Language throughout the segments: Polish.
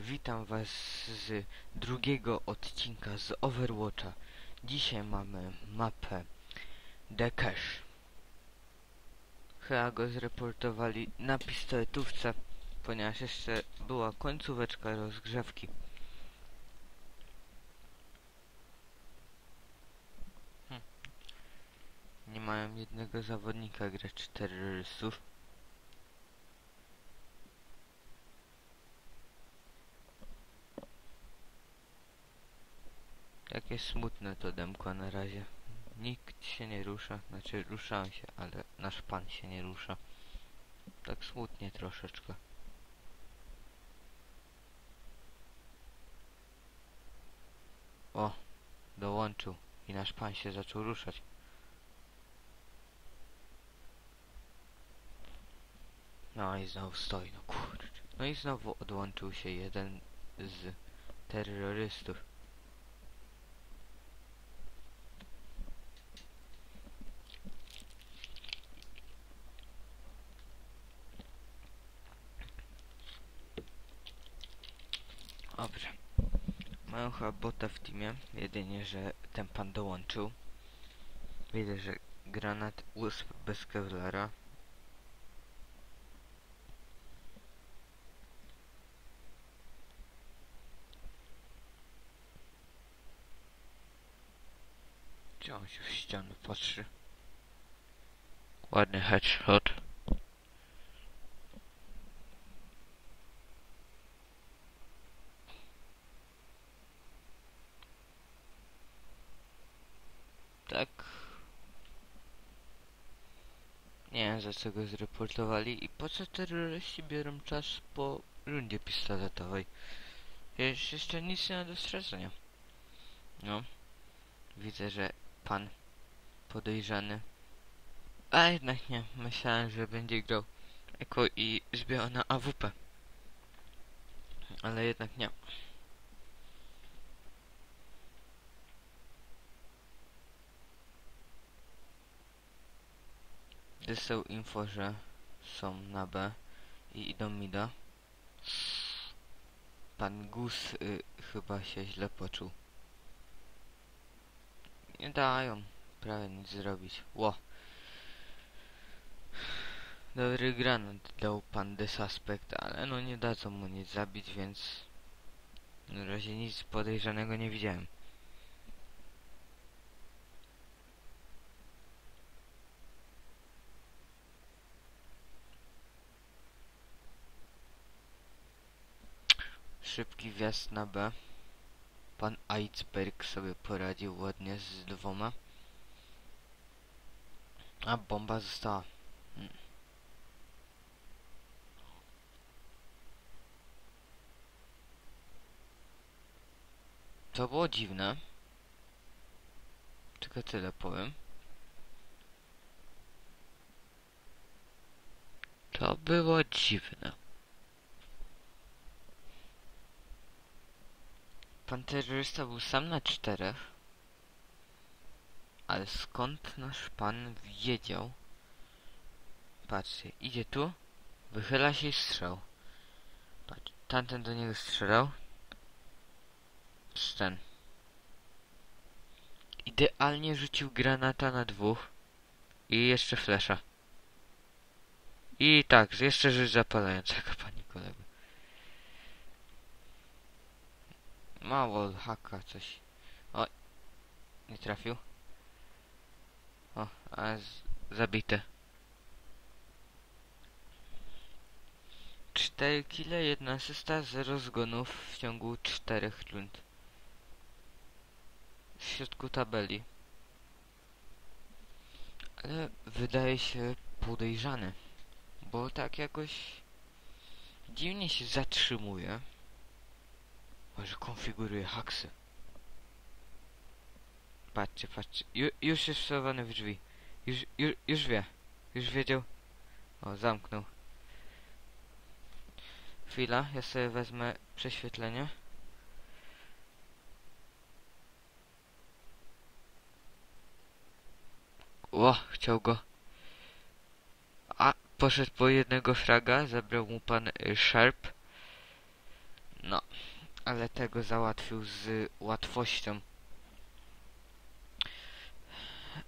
witam was z drugiego odcinka z Overwatcha. Dzisiaj mamy mapę The Cache. Chyba go zreportowali na pistoletówce, ponieważ jeszcze była końcóweczka rozgrzewki. Hm. Nie mają jednego zawodnika grać terrorystów. Takie smutne to demko na razie. Nikt się nie rusza, znaczy ruszałem się, ale nasz pan się nie rusza. Tak smutnie troszeczkę. O, dołączył i nasz pan się zaczął ruszać. No i znowu stoi, no kurczę. No i znowu odłączył się jeden z terrorystów. Mają chyba bota w teamie, jedynie, że ten pan dołączył. Widzę, że granat USP bez Kevlara. Gdzie on się w ścianę patrzy? Ładny headshot. Tak. Nie wiem za co go zreportowali i po co terroryści biorą czas po rundzie pistoletowej. Jest jeszcze nic nie ma do stracenia. No. Widzę, że pan podejrzany. A jednak nie. Myślałem, że będzie grał Eko i zbierał na AWP. Ale jednak nie. Dostał info, że są na B i idą mida. Pan Gus y, chyba się źle poczuł. Nie dają prawie nic zrobić. Ło. Dobry granat dał pan The Suspect, ale no nie dadzą mu nic zabić, więc na razie nic podejrzanego nie widziałem. Szybki wjazd na B. Pan Iceberg sobie poradził ładnie z dwoma. A bomba została. Mm. To było dziwne. Tylko tyle powiem. To było dziwne. Pan terrorysta był sam na czterech. Ale skąd nasz pan wiedział? Patrzcie, idzie tu, wychyla się i strzał. Patrz, tamten do niego strzelał. Ten. Idealnie rzucił granata na dwóch. I jeszcze flesza. I tak, jeszcze rzecz zapalającego, panie Mało haka coś. O, nie trafił. O, a zabite. 4 kile, 1 asysta, 0 zgonów w ciągu 4 rund. W środku tabeli. Ale wydaje się podejrzany. Bo tak jakoś dziwnie się zatrzymuje. Może konfiguruje haksy. Patrzcie, patrzcie. Ju, już jest wsadzony w drzwi. Już, już, już wie. Już wiedział. O, zamknął. Chwila, ja sobie wezmę prześwietlenie. O, chciał go. A, poszedł po jednego fraga, zabrał mu pan y, Sharp. No, ale tego załatwił z łatwością.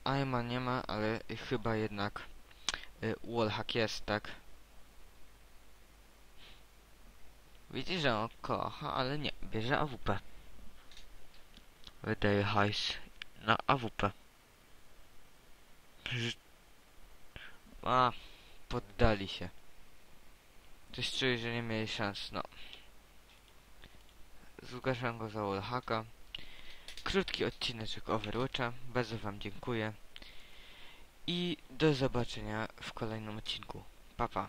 Aima nie ma, ale chyba jednak y, wallhack jest, tak? Widzi, że on kocha, ale nie, bierze AWP. Wydaje hajs na AWP. A, poddali się. Coś czuję, że nie mieli szans, no. Zgłaszam go za wallhacka. Krótki odcineczek Overwatcha. Bardzo wam dziękuję. I do zobaczenia w kolejnym odcinku. Pa, pa.